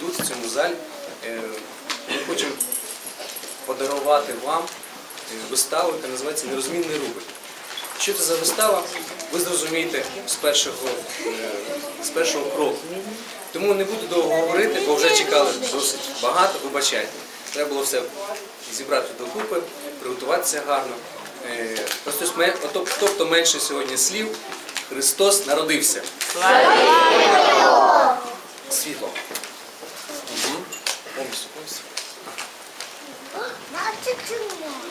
тут, в цьому залі, е, ми хочемо подарувати вам е, виставу, яка називається Нерозмінний рубль. Що це за вистава, ви зрозумієте з першого, е, з першого кроку. Тому не буду довго говорити, бо вже чекали досить багато, вибачайте. Треба було все зібрати докупи, приготуватися гарно. Тобто менше сьогодні слів. Христос народився. Світло. Ne yapacak şimdi?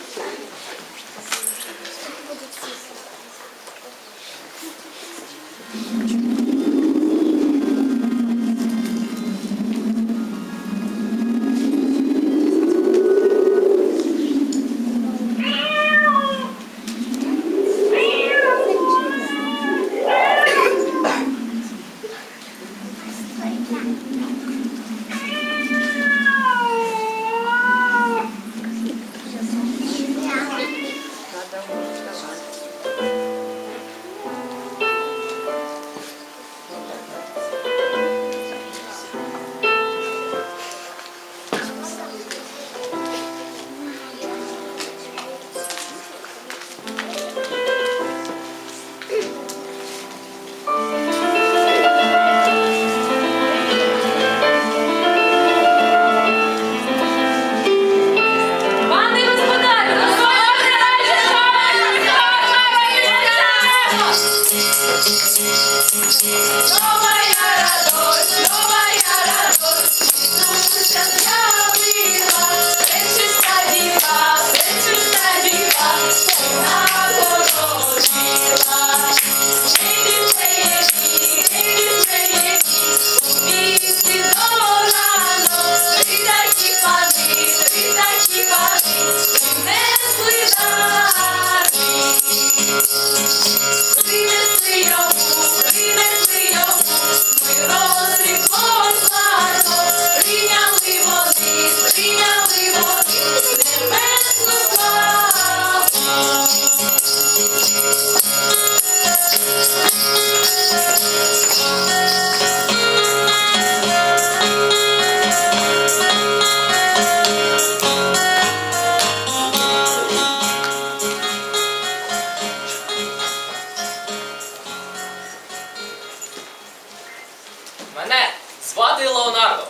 Мене звати Леонардо.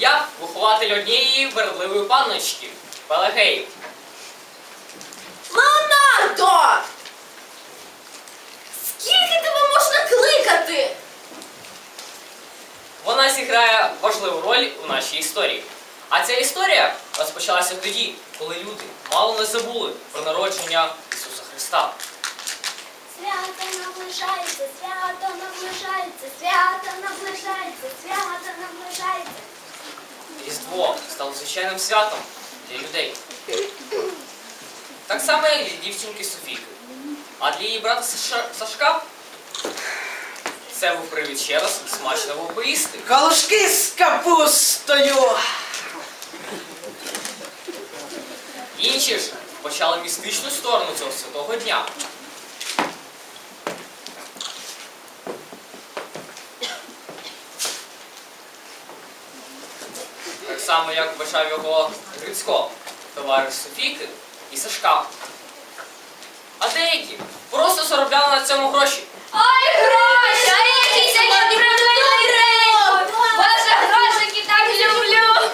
Я вихователь однієї вередливої панночки Пелагеї. Леонардо! Скільки тебе можна кликати? Вона зіграє важливу роль у нашій історії. А ця історія розпочалася тоді, коли люди мало не забули про народження Ісуса Христа. Свято наближається, свято наближається, свято наближається, свято наближається. Різдво стало звичайним святом для людей. Так само, як для дівчинки Софійки. А для її брата Сашка це був привід ще раз смачно поїсти. Галушки з капустою. Інші ж почали містичну сторону цього святого дня. Само, як вважав його Грицько, товариш Софійки і Сашка. А деякі просто заробляли на цьому гроші. Ой, гроші! А які сьогодні придумали! Ваші грошики так люблю!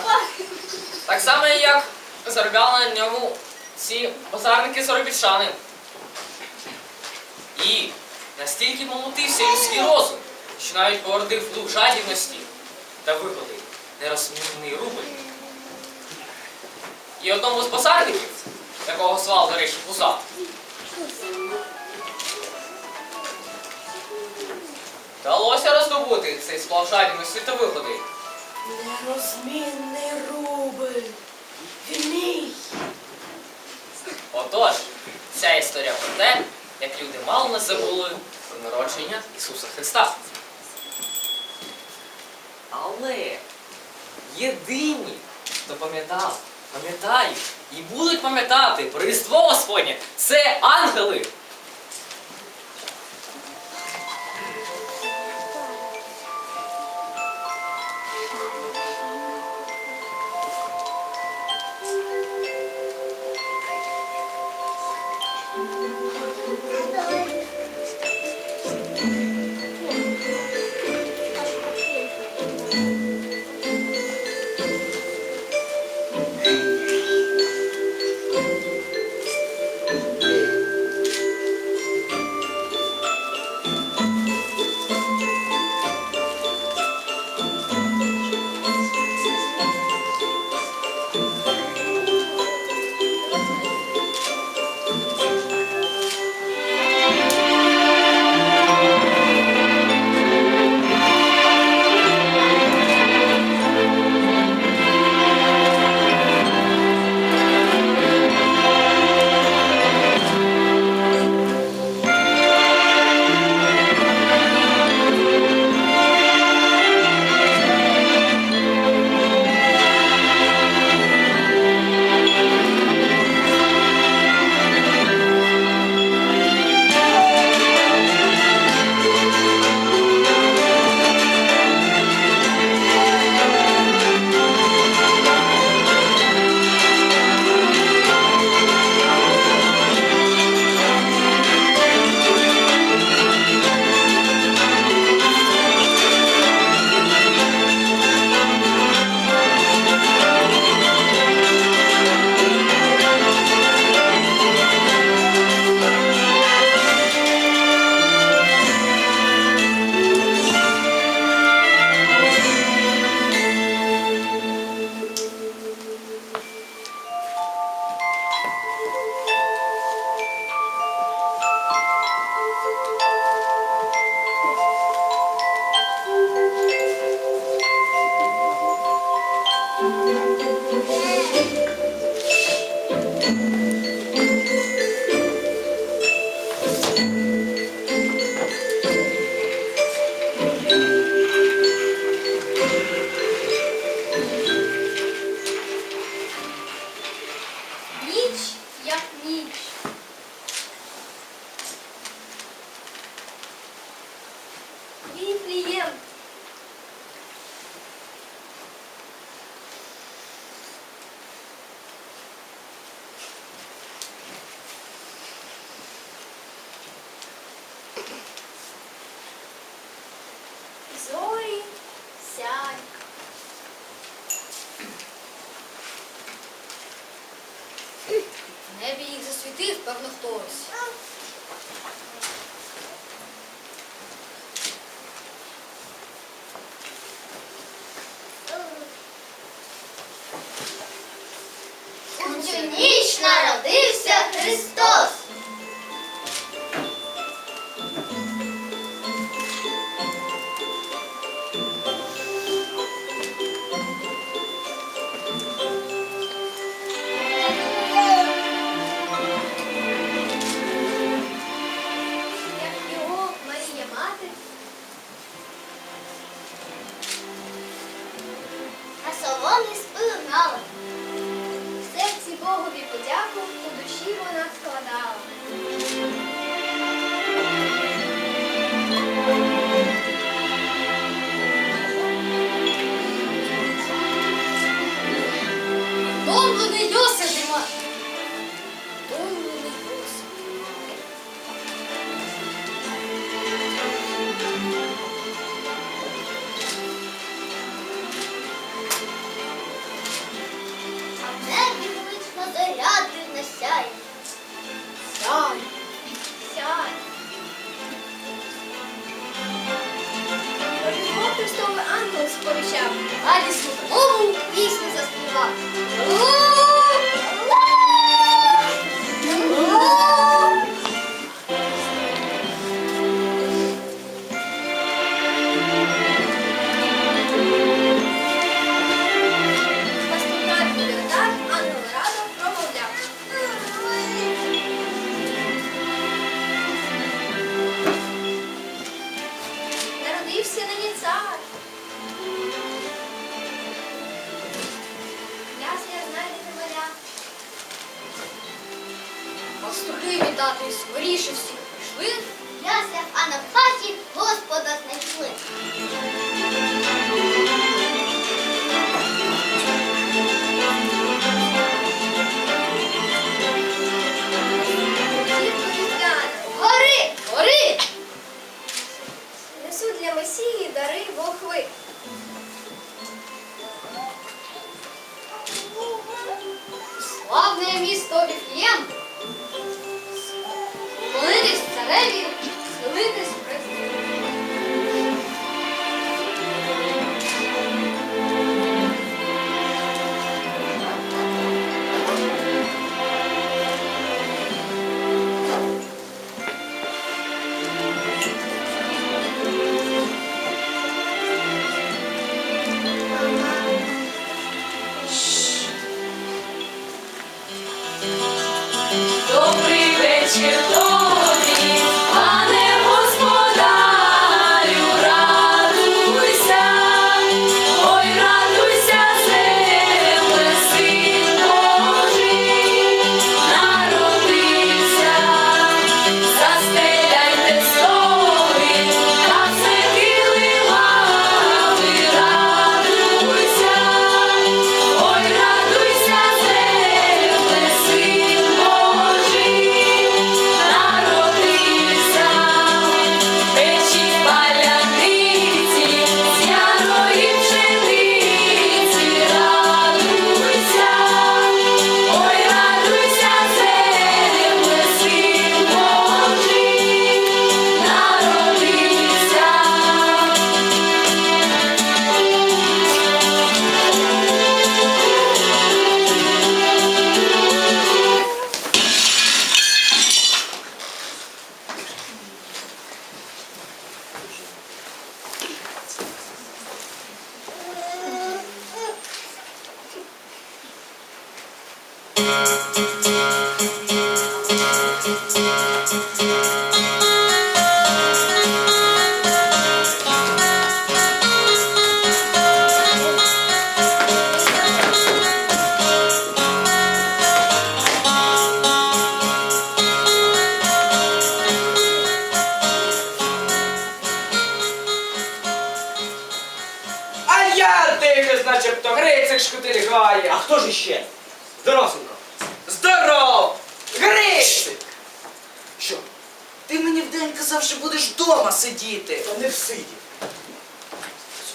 Так само, як заробляли на ньому ці базарники заробітчани. І настільки молотився людський розум, що навіть породив дух жадібності та вигоди нерозмінний рубль. І одному з базарників, якого звав, до речі, Пуза, вдалося роздобути цей сплав жадібності та. Нерозмінний рубль. Він мій. Отож, ця історія про те, як люди мало не забули про народження Ісуса Христа. Але єдині, хто пам'ятав, пам'ятають і будуть пам'ятати про Різдво Господнє, це ангели.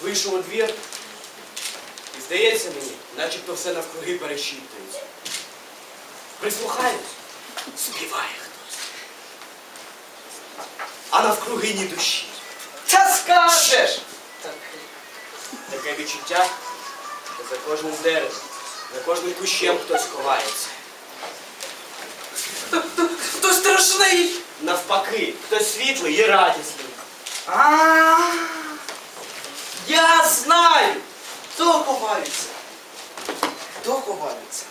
Вийшов у двір. І здається мені, начебто все навкруги перешіптується. Прислухаюсь. співає хтось. А навкруги ні душі. Та скажеш! Таке відчуття, що за кожним деревом, за кожним кущем хтось ховається. Хто страшний? Навпаки, хтось світлий і радісний. А, я знаю, хто ховається. Хто ховається?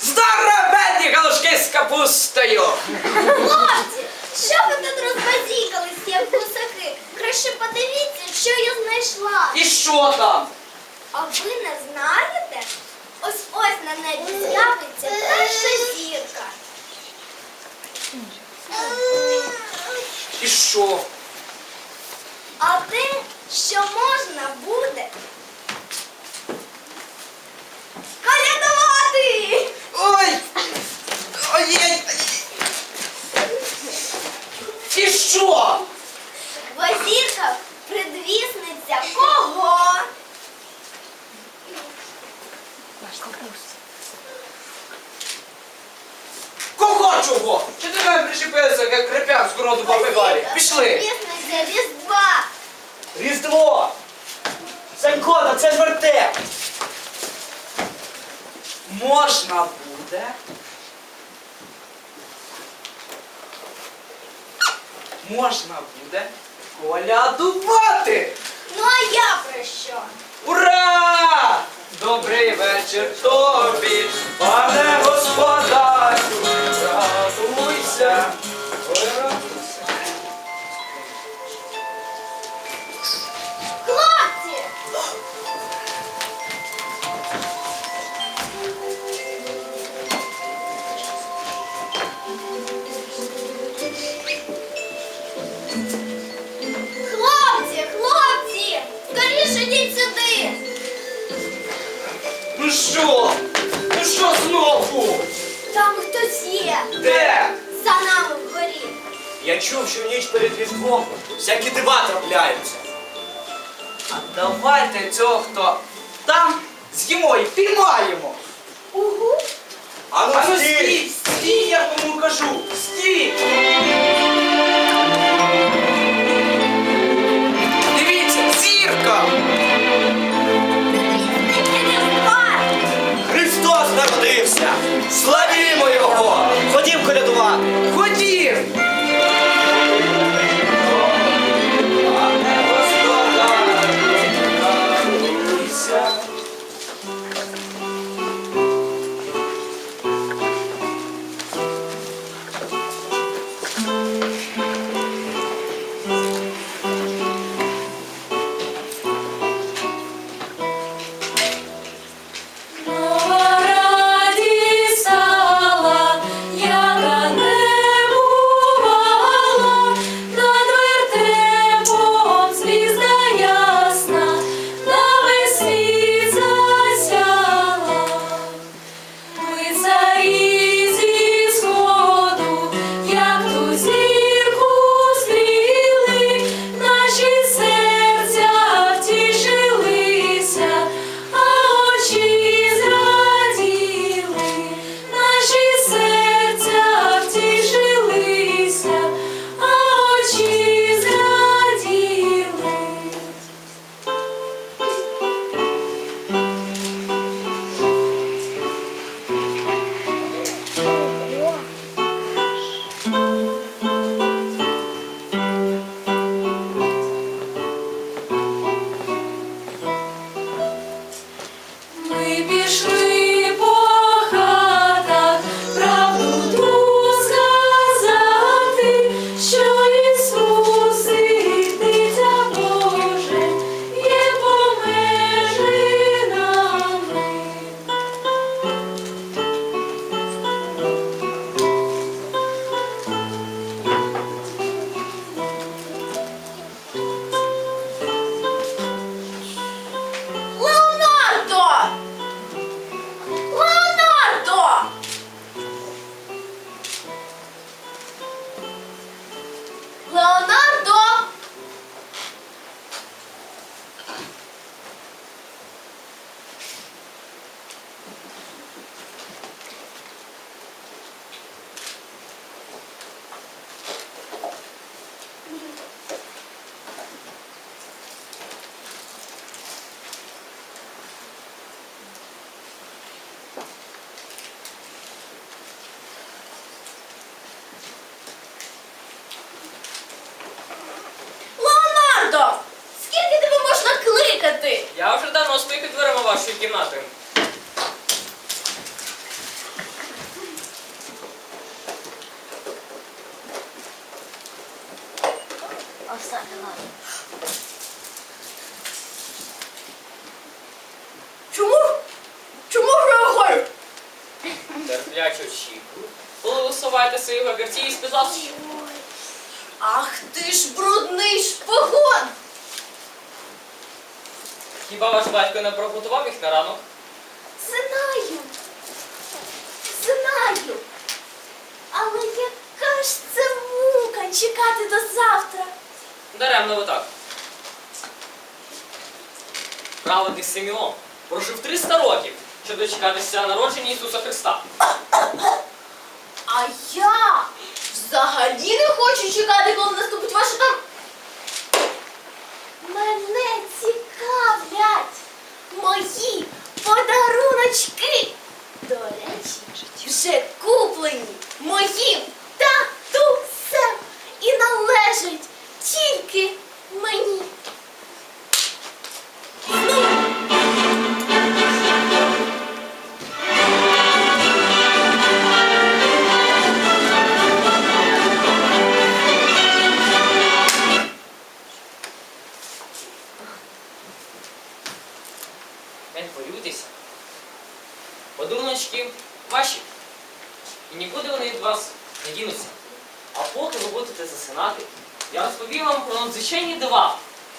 Здоровенні галушки з капустою! Хлопці, що ви тут розбазікались, як гусаки? Краще подивіться, що я знайшла. І що там? А ви не знаєте? Ось ось на небі з'явиться перша зірка. І що? Що можна буде колядувати. Ой! Ой! І що? Бо зірка предвісниця кого? Кого чого? Чи ти мене причепилися, як крепяк з городу баби Валі? Пішли! Предвісниця Різдва. Різдво! Санько, це ж вертеп! Можна буде. Можна буде колядувати. Ну а я про що? Ура! Добрий вечір тобі, що? Ну що знову? Там хтось є! Де? За нами вгорі! Я чув, що в ніч перед Різдвом всякі дива трапляються. А давайте цього, хто там з'їмо і піймаємо. Угу! А ну А ну стій! стій, стій, я кому кажу, стій. Я вже давно стою під дверима вашої кімнати. Хіба ваш батько не приготував їх на ранок? Знаю. Знаю. Але яка ж це мука чекати до завтра? Даремно ви так. Праведний Симеон прожив 300 років, щоб дочекатися народження Ісуса Христа. А я взагалі не хочу чекати, коли наступить ваша там. Мене мої подаруночки. До речі, вже куплені моїм татусем і належать тільки мені.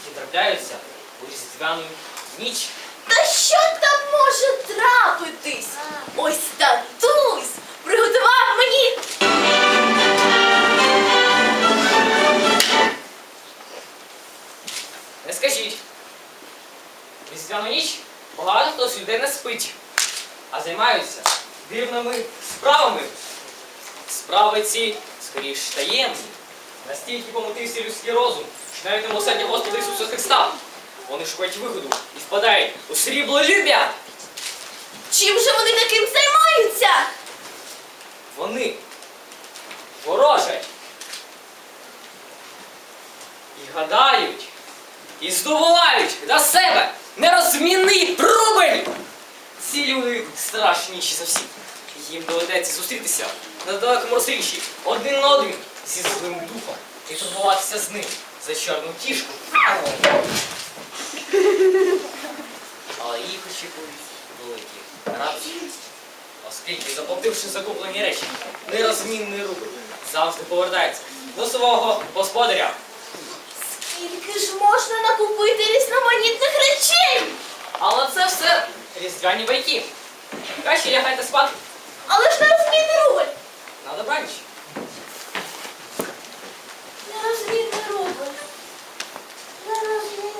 Які трапляються у різдвяну ніч. Та що там може трапитись? Ось татусь приготував мені. Не скажіть. В Різдвяну ніч багато хто з людей не спить, а займаються дивними справами. Справи ці скоріш таємні. Настільки помутився людський розум, навіть милосердя Господа Ісуса Христа. Вони шукають виходу і впадають у сріблолюбя. Чим же вони таким займаються? Вони ворожать. І гадають, і здобувають до себе нерозмінний рубль. Ці люди страшніші за всіх. Їм доведеться зустрітися на далекому розріші один на один зі злим духом і турбуватися з ним за чорну кішку. Але їх очікують великі радості. Оскільки, заплативши закуплені речі, нерозмінний рубль завжди повертається до свого господаря. Скільки ж можна накупити різноманітних речей? Але це все різдвяні байки. Краще лягайте спати Але ж не розмінний рубль. на добраніч. Thank you.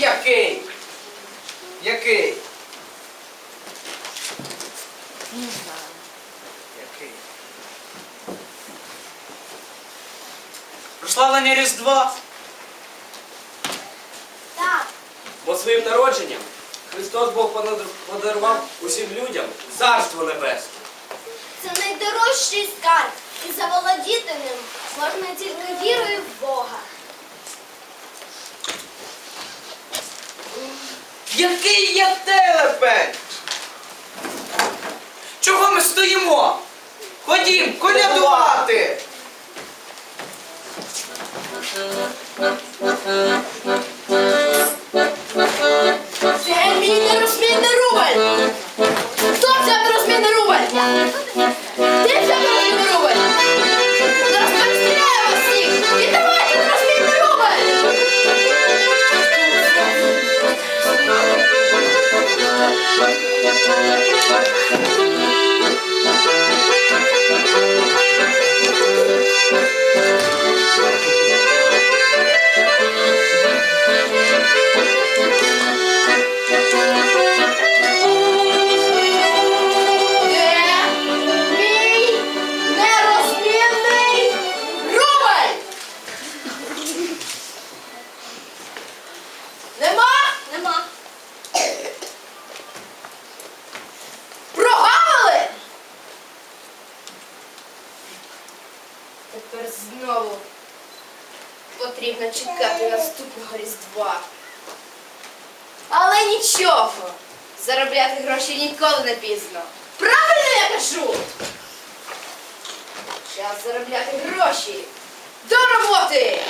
Який який? Який? Який? Прославлення Різдва. Так, Бо своїм народженням Христос Бог подарував усім людям царство небесне. це найдорожчий скарб, і заволодіти ним можна тільки вірою в Бога. Який я телепень? Чого ми стоїмо? Ходім, колядувати! Це мій нерозмінний рубль! Хто взяв нерозмінний рубль? Ти взяв гроші ніколи не пізно. Правильно я кажу? Час заробляти гроші. До роботи!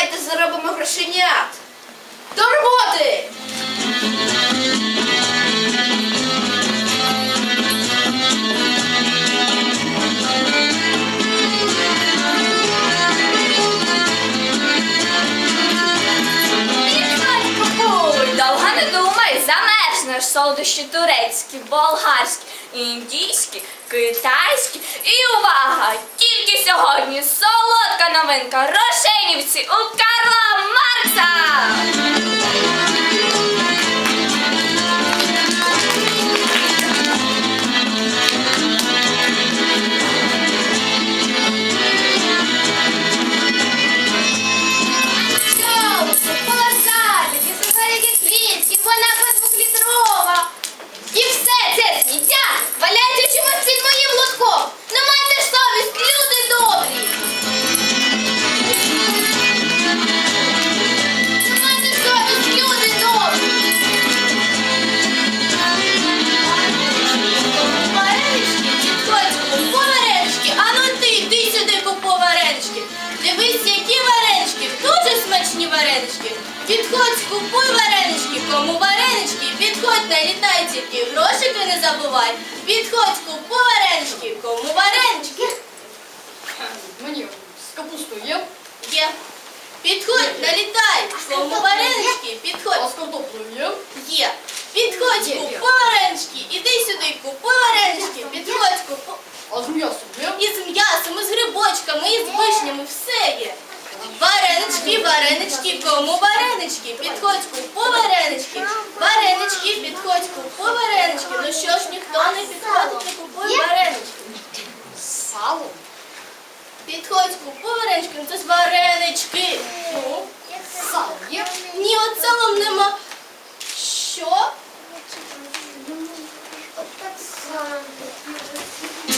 Давайте заробимо грошенят. До роботи! Солодощі турецькі, болгарські, індійські, китайські. І увага! Тільки сьогодні солодка новинка Рошенівці у Карла Маркса! Підходь, купуй варенички, кому варенички, підходь, налітай тільки, грошики не забувай. Підходь, купуй варенички, кому варенички. Мені з капустою є, Є. Підходь, налітай, кому варенички, підходь. а з картоплею є. Є. Підходь, купуй варенички, іди сюди, купуй варенички, підходь, купуй. А з м'ясом є. І з м'ясом, і з грибочками, і з вишнями, все є. Варенички, варенички, кому варенички, підходь по варенички, варенички, підходь по варенички. Ну що ж ніхто не підходить, не купуй варенички. Сало. Підходь по варенички, ну це ж варенички. Ну, Сало. Ні, от салом нема. Що? Так само.